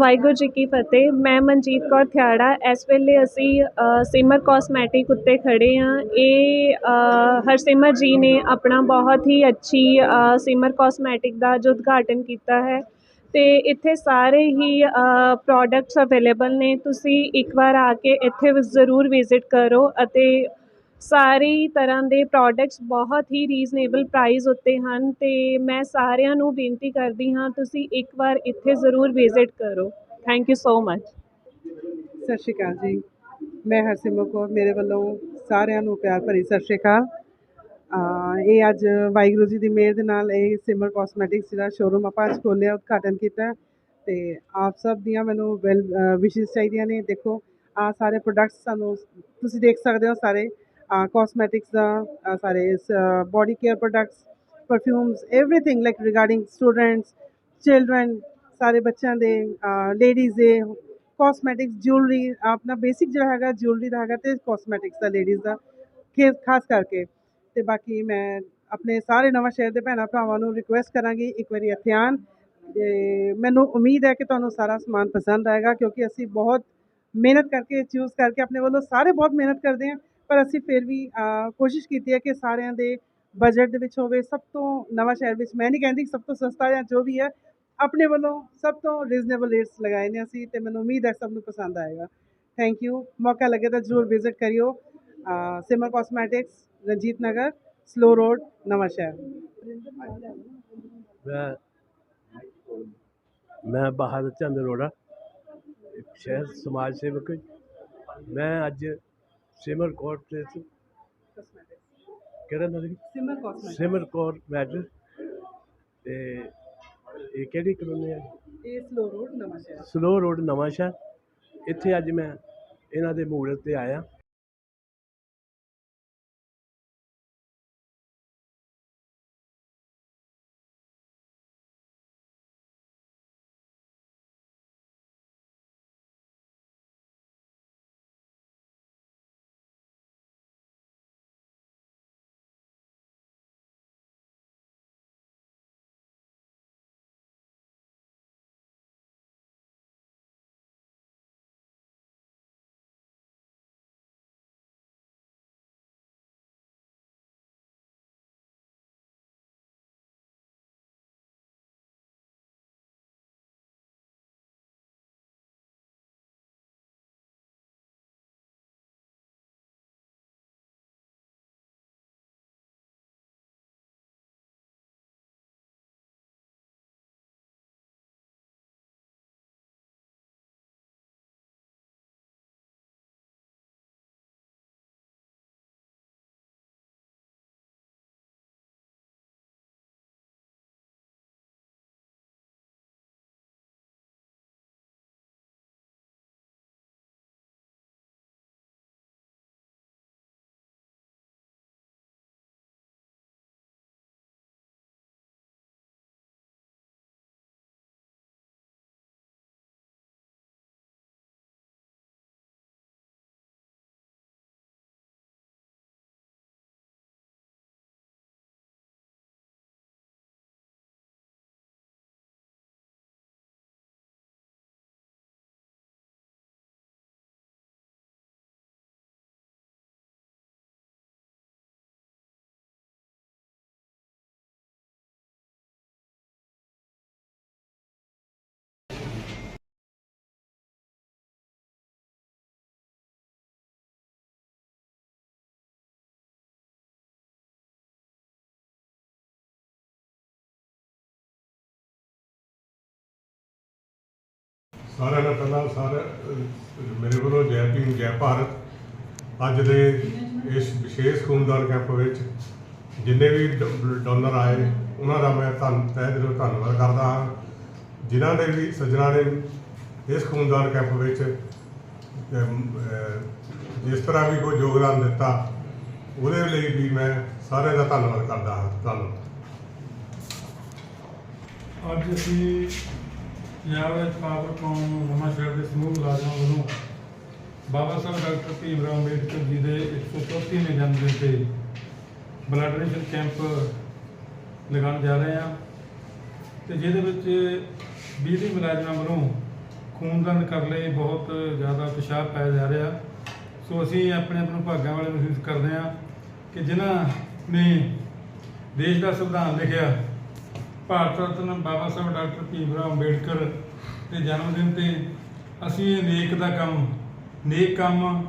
ਵਾਹਿਗੁਰੂ ਜੀ ਕੀ ਫਤਿਹ। ਮੈਂ ਮਨਜੀਤ ਕੌਰ ਥਿਆੜਾ। ਇਸ ਵੇਲੇ ਅਸੀਂ ਸਿਮਰ ਕਾਸਮੈਟਿਕ ਉੱਤੇ ਖੜੇ ਹਾਂ। ਇਹ ਅ, ਹਰਸਿਮਰ ਜੀ ਨੇ ਆਪਣਾ ਬਹੁਤ ਹੀ ਅੱਛੀ ਅ, ਸਿਮਰ ਕਾਸਮੈਟਿਕ ਦਾ ਜੋ ਉਦਘਾਟਨ ਕੀਤਾ ਹੈ। ਤੇ ਇੱਥੇ ਸਾਰੇ ਹੀ ਪ੍ਰੋਡਕਟਸ ਅਵੇਲੇਬਲ ਨੇ। ਤੁਸੀਂ ਇੱਕ ਵਾਰ ਆ ਕੇ ਇੱਥੇ ਜ਼ਰੂਰ ਵਿਜ਼ਿਟ ਕਰੋ ਅਤੇ ਸਾਰੀ ਤਰ੍ਹਾਂ ਦੇ ਪ੍ਰੋਡਕਟਸ ਬਹੁਤ ਹੀ ਰੀਜ਼ਨੇਬਲ ਪ੍ਰਾਈਸ ਉੱਤੇ ਹਨ ਅਤੇ ਮੈਂ ਸਾਰਿਆਂ ਨੂੰ ਬੇਨਤੀ ਕਰਦੀ ਹਾਂ, ਤੁਸੀਂ ਇੱਕ ਵਾਰ ਇੱਥੇ ਜ਼ਰੂਰ ਵਿਜ਼ਿਟ ਕਰੋ। ਥੈਂਕ ਯੂ ਸੋ ਮਚ ਸਤਿ ਸ਼੍ਰੀ ਅਕਾਲ ਜੀ। ਮੈਂ ਹਰਸਿਮਰ ਕੌਰ, ਮੇਰੇ ਵੱਲੋਂ ਸਾਰਿਆਂ ਨੂੰ ਪਿਆਰ ਭਰੀ ਸਤਿ ਸ਼੍ਰੀ ਅਕਾਲ। ਇਹ ਅੱਜ ਵਾਹਿਗੁਰੂ ਜੀ ਦੀ ਮਿਹਰ ਦੇ ਨਾਲ ਇਹ ਸਿਮਰ ਕਾਸਮੈਟਿਕਸ ਜਿਹੜਾ ਸ਼ੋਰੂਮ ਆਪਾਂ ਅੱਜ ਖੋਲ੍ਹਿਆ, ਉਦਘਾਟਨ ਕੀਤਾ ਤੇ ਆਪ ਸਭ ਦੀਆਂ ਮੈਨੂੰ ਵੈਲ ਵਿਸ਼ੇਸ ਚਾਹੀਦੀਆਂ ਨੇ। ਦੇਖੋ ਆ ਸਾਰੇ ਪ੍ਰੋਡਕਟਸ ਸਾਨੂੰ ਤੁਸੀਂ ਦੇਖ ਸਕਦੇ ਹੋ ਸਾਰੇ। cosmetics uh, sorry uh, body care products perfumes everything like regarding students children ਸਾਰੇ ਬੱਚਿਆਂ ਦੇ ਲੇਡੀਜ਼ ਦੇ ਕਾਸਮੈਟਿਕਸ ਜੁਐਲਰੀ ਆਪਣਾ ਬੇਸਿਕ ਜਿਹੜਾ ਹੈਗਾ ਜੁਐਲਰੀ ਦਾ ਹੈਗਾ ਤੇ ਕਾਸਮੈਟਿਕਸ ਦਾ ਲੇਡੀਜ਼ ਦਾ ਖਾਸ ਕਰਕੇ। ਤੇ ਬਾਕੀ ਮੈਂ ਆਪਣੇ ਸਾਰੇ ਨਵਾਂ ਸ਼ਹਿਰ ਦੇ ਭੈਣਾ ਭਰਾਵਾਂ ਨੂੰ ਰਿਕੁਐਸਟ ਕਰਾਂਗੀ ਇੱਕ ਵਾਰੀ ਇੱਥੇ ਆਣ ਮੈਨੂੰ ਉਮੀਦ ਹੈ ਕਿ ਤੁਹਾਨੂੰ ਸਾਰਾ ਸਮਾਨ ਪਸੰਦ ਆਏਗਾ ਕਿਉਂਕਿ ਅਸੀਂ ਬਹੁਤ ਮਿਹਨਤ ਕਰਕੇ ਚੂਜ਼ ਕਰਕੇ ਆਪਣੇ ਵੱਲੋਂ ਸਾਰੇ ਬਹੁਤ ਮਿਹਨਤ ਕਰਦੇ ਹਾਂ। ਪਰ ਅਸੀਂ ਫਿਰ ਵੀ ਕੋਸ਼ਿਸ਼ ਕੀਤੀ ਹੈ ਕਿ ਸਾਰਿਆਂ ਦੇ ਬਜਟ ਦੇ ਵਿੱਚ ਹੋਵੇ, ਸਭ ਤੋਂ ਨਵਾਂ ਸ਼ਹਿਰ ਵਿੱਚ, ਮੈਂ ਨਹੀਂ ਕਹਿੰਦੀ ਸਭ ਤੋਂ ਸਸਤਾ ਜਾਂ ਜੋ ਵੀ ਹੈ, ਆਪਣੇ ਵੱਲੋਂ ਸਭ ਤੋਂ ਰੀਜ਼ਨੇਬਲ ਰੇਟਸ ਲਗਾਏ ਨੇ ਅਸੀਂ ਤੇ ਮੈਨੂੰ ਉਮੀਦ ਹੈ ਸਭ ਨੂੰ ਪਸੰਦ ਆਏਗਾ। ਥੈਂਕ ਯੂ ਮੌਕਾ ਲੱਗੇ ਤਾਂ ਜ਼ਰੂਰ ਵਿਜ਼ਿਟ ਕਰਿਓ। Simar cosmetics Ranjit Nagar slow road ਨਵਾਂ ਸ਼ਹਿਰ। ਮੈਂ ਮੈਂ ਬਹਾਦਰ ਚੰਦ ਅਰੋੜਾ ਸ਼ਹਿਰ ਸਮਾਜ ਸੇਵਕ। ਮੈਂ ਅੱਜ ਸਿਮਰ ਕੌਰ ਤੇ ਕਿਹੜਾ ਨਾਮ ਸੀ? ਸਿਮਰ ਕਾਸਮੈਟਿਕਸ ਸਿਮਰ ਕੌਰ ਮੈਟਰ ਤੇ ਇਹ ਕਿਹੜੀ ਕਲੋਨੀ ਹੈ? ਇਹ ਸਲੋ ਰੋਡ ਨਵਾਂ ਸ਼ਹਿਰ ਸਲੋ ਰੋਡ ਨਵਾਂ ਸ਼ਹਿਰ ਇੱਥੇ ਅੱਜ ਮੈਂ ਇਹਨਾਂ ਦੇ ਮੂਰਤ ਤੇ ਆਇਆ। ਸਾਰਿਆਂ ਨਾਲ ਪਹਿਲਾਂ ਸਾਰੇ, ਮੇਰੇ ਵੱਲੋਂ ਜੈ ਭੀਮ, ਜੈ ਭਾਰਤ, ਅੱਜ ਦੇ ਇਸ ਵਿਸ਼ੇਸ਼ ਖੂਨਦਾਨ ਕੈਂਪ ਵਿੱਚ ਜਿੰਨੇ ਵੀ ਡੋਨਰ ਆਏ ਉਹਨਾਂ ਦਾ ਮੈਂ ਧੰਨ, ਤਹਿ ਦਿਲੋਂ ਧੰਨਵਾਦ ਕਰਦਾ ਹਾਂ। ਜਿਨ੍ਹਾਂ ਨੇ ਵੀ ਸੱਜਣਾ ਨੇ ਇਸ ਖੂਨਦਾਨ ਕੈਂਪ ਵਿੱਚ ਜਿਸ ਤਰ੍ਹਾਂ ਵੀ ਕੋਈ ਯੋਗਦਾਨ ਦਿੱਤਾ, ਉਹਦੇ ਲਈ ਵੀ ਮੈਂ ਸਾਰਿਆਂ ਦਾ ਧੰਨਵਾਦ ਕਰਦਾ ਹਾਂ। ਧੰਨਵਾਦ। ਅੱਜ ਅਸੀਂ ਪੰਜਾਬ ਵਿੱਚ ਪਾਵਰਕੌਮ ਨਵਾਂ ਸ਼ਹਿਰ ਦੇ ਸਮੂਹ ਮੁਲਾਜ਼ਮਾਂ ਵੱਲੋਂ ਬਾਬਾ ਸਾਹਿਬ ਡਾਕਟਰ ਭੀਮ ਰਾਓ ਅੰਬੇਡਕਰ ਜੀ ਦੇ 134ਵੇਂ ਜਨਮ ਦਿਨ ਤੇ ਬਲੱਡ ਡੋਨੇਸ਼ਨ ਕੈਂਪ ਲਗਾਉਣ ਜਾ ਰਹੇ ਹਾਂ ਤੇ ਜਿਹਦੇ ਵਿੱਚ ਬਿਜਲੀ ਮੁਲਾਜ਼ਮਾਂ ਵੱਲੋਂ ਖੂਨਦਾਨ ਕਰਨ ਲਈ ਬਹੁਤ ਜ਼ਿਆਦਾ ਉਤਸ਼ਾਹ ਪਾਇਆ ਜਾ ਰਿਹਾ। ਸੋ ਅਸੀਂ ਆਪਣੇ ਆਪ ਨੂੰ ਭਾਗਾਂ ਵਾਲੇ ਮਹਿਸੂਸ ਕਰਦੇ ਹਾਂ ਕਿ ਜਿਨ੍ਹਾਂ ਨੇ ਦੇਸ਼ ਦਾ ਸੰਵਿਧਾਨ ਲਿਖਿਆ ਭਾਰਤ ਰਤਨ ਬਾਬਾ ਸਾਹਿਬ ਡਾਕਟਰ ਭੀਮ ਰਾਓ ਅੰਬੇਡਕਰ ਦੇ ਜਨਮ ਦਿਨ ਤੇ ਅਸੀਂ ਇਹ ਨੇਕ ਦਾ ਕੰਮ, ਨੇਕ ਕੰਮ,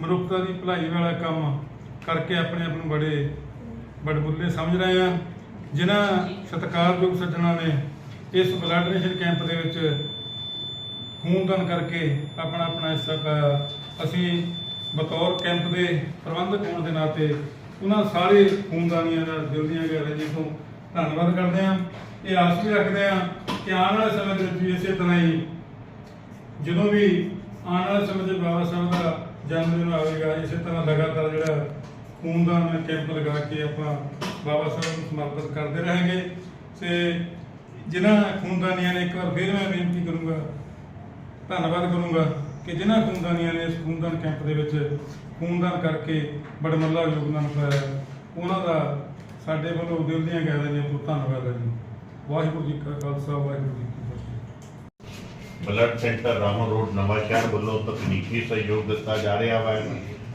ਮਨੁੱਖਤਾ ਦੀ ਭਲਾਈ ਵਾਲਾ ਕੰਮ ਕਰਕੇ ਆਪਣੇ ਆਪ ਨੂੰ ਬੜੇ ਬੜਬੁੱਲੇ ਸਮਝ ਰਹੇ ਹਾਂ। ਜਿਨ੍ਹਾਂ ਸਤਿਕਾਰਯੋਗ ਸੱਜਣਾ ਨੇ ਇਸ ਬਲੱਡ ਡੋਨੇਸ਼ਨ ਕੈਂਪ ਦੇ ਵਿੱਚ ਖੂਨਦਾਨ ਕਰਕੇ ਆਪਣਾ ਆਪਣਾ ਹਿੱਸਾ ਪਾਇਆ। ਅਸੀਂ ਬਤੌਰ ਕੈਂਪ ਦੇ ਪ੍ਰਬੰਧਕ ਹੋਣ ਦੇ ਨਾਤੇ ਉਹਨਾਂ ਸਾਰੇ ਖੂਨਦਾਨੀਆਂ ਦਾ ਦਿਲ ਦੀਆਂ ਗਹਿਰਾਈਆਂ ਤੋਂ ਧੰਨਵਾਦ ਕਰਦੇ ਹਾਂ, ਇਹ ਆਸ ਵੀ ਰੱਖਦੇ ਹਾਂ ਕਿ ਆਉਣ ਵਾਲੇ ਸਮੇਂ ਦੇ ਵਿੱਚ ਵੀ ਇਸੇ ਤਰ੍ਹਾਂ ਹੀ ਜਦੋਂ ਵੀ ਆਉਣ ਵਾਲੇ ਸਮੇਂ 'ਚ ਬਾਬਾ ਸਾਹਿਬ ਦਾ ਜਨਮ ਦਿਨ ਆਵੇਗਾ, ਇਸੇ ਤਰ੍ਹਾਂ ਲਗਾਤਾਰ ਜਿਹੜਾ ਖੂਨਦਾਨ ਕੈਂਪ ਲਗਾ ਕੇ ਆਪਾਂ ਬਾਬਾ ਸਾਹਿਬ ਨੂੰ ਸਮਰਪਿਤ ਕਰਦੇ ਰਹਾਂਗੇ ਤੇ ਜਿਨ੍ਹਾਂ ਖੂਨਦਾਨੀਆਂ ਨੇ ਇੱਕ ਵਾਰ ਫਿਰ ਮੈਂ ਬੇਨਤੀ ਕਰੂੰਗਾ, ਧੰਨਵਾਦ ਕਰੂੰਗਾ ਕਿ ਜਿਨ੍ਹਾਂ ਖੂਨਦਾਨੀਆਂ ਨੇ ਇਸ ਖੂਨਦਾਨ ਕੈਂਪ ਦੇ ਵਿੱਚ ਖੂਨਦਾਨ ਕਰਕੇ ਬੜਮੱਲਾ ਯੋਗਦਾਨ ਪਾਇਆ। ਉਹਨਾਂ ਦਾ ਸਾਡੇ ਵੱਲੋਂ ਦਿਲ ਦੀਆਂ ਗਹਿਰਾਈਆਂ ਤੋਂ ਧੰਨਵਾਦ ਹੈ ਜੀ। ਵਾਹਿਗੁਰੂ ਜੀ ਕਾ ਖਾਲਸਾ, ਵਾਹਿਗੁਰੂ ਜੀ ਕੀ ਫਤਿਹ। ਬਲੱਡ ਸੈਂਟਰ ਰਾਮੋ ਰੋਡ ਨਵਾਂ ਸ਼ਹਿਰ ਵੱਲੋਂ ਤਕਨੀਕੀ ਸਹਿਯੋਗ ਦਿੱਤਾ ਜਾ ਰਿਹਾ ਹੈ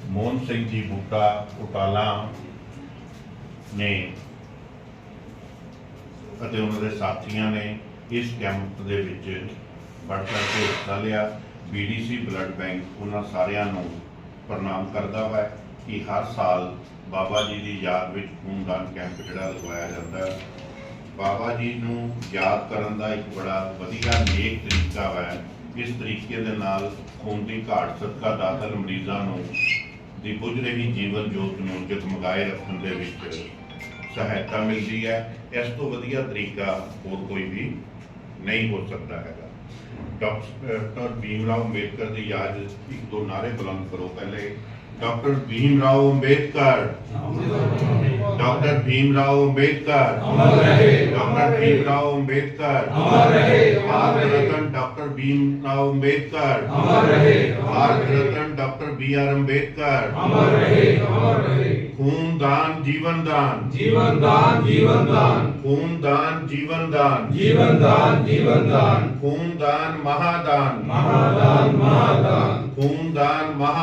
ਮੋਹਨ ਸਿੰਘ ਜੀ ਬੂਟਾ ਉਟਾਲਾ ਨੇ ਅਤੇ ਉਹਨਾਂ ਦੇ ਸਾਥੀਆਂ ਨੇ ਇਸ ਕੈਂਪ ਦੇ ਵਿੱਚ ਵੱਧ ਚੜ੍ਹ ਕੇ ਹਿੱਸਾ ਲਿਆ। ਬੀਡੀਸੀ ਬਲੱਡ ਬੈਂਕ ਉਹਨਾਂ ਸਾਰਿਆਂ ਨੂੰ ਪ੍ਰਣਾਮ ਕਰਦਾ ਹੈ ਕਿ ਹਰ ਸਾਲ ਬਾਬਾ ਜੀ ਦੀ ਯਾਦ ਵਿੱਚ ਖੂਨਦਾਨ ਕੈਂਪ ਜਿਹੜਾ ਲਗਵਾਇਆ ਜਾਂਦਾ ਬਾਬਾ ਜੀ ਨੂੰ ਯਾਦ ਕਰਨ ਦਾ ਇੱਕ ਬੜਾ ਵਧੀਆ ਨੇਕ ਤਰੀਕਾ ਹੈ। ਇਸ ਤਰੀਕੇ ਦੇ ਨਾਲ ਖੂਨ ਦੀ ਘਾਟ ਸਦਕਾ ਦਾਖਲ ਮਰੀਜ਼ਾਂ ਨੂੰ ਦੀ ਬੁਝ ਰਹੀ ਜੀਵਨ ਜੋਤ ਨੂੰ ਜਗਮਗਾਏ ਰੱਖਣ ਦੇ ਵਿੱਚ ਸਹਾਇਤਾ ਮਿਲਦੀ ਹੈ। ਇਸ ਤੋਂ ਵਧੀਆ ਤਰੀਕਾ ਹੋਰ ਕੋਈ ਵੀ ਨਹੀਂ ਹੋ ਸਕਦਾ ਹੈਗਾ। ਡਾਕਟਰ ਭੀਮ ਰਾਓ ਅੰਬੇਦਕਰ ਦੀ ਯਾਦ ਇੱਕ ਦੋ ਨਾਰੇ ਬੁਲੰਦ ਕਰੋ। ਪਹਿਲੇ doctor Bhimrao Ambedkar doctor Bhimrao Ambedkar doctor Bhimrao Ambedkar Bharat Ratna doctor Bhimrao Ambedkar Bharat Ratna doctor B R Ambedkar खून दान जीवन दान जीवन दान जीवन दान खून दान जीवन दान जीवन दान जीवन दान खून दान महादान महादान महादान खून दान महा